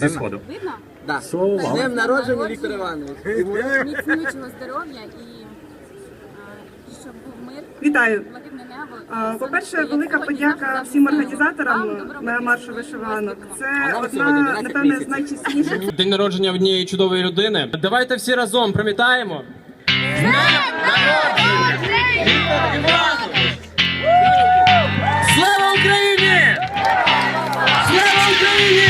зі сходу. Видно? Да. Слово З вам. днем народження, Віктор Іванович. Міцнючого здоров'я і е, щоб був мир, Вітаю. блакитне небо. А, і По-перше, велика Сьогодні подяка завжди всім вам організаторам добробуту на маршу вишиванок. успіху. Це нам сьогодні одна, 12 напевне, з місяців. найчастіших День народження однієї чудової людини. Давайте всі разом привітаємо. Слава Україні! Слава Україні!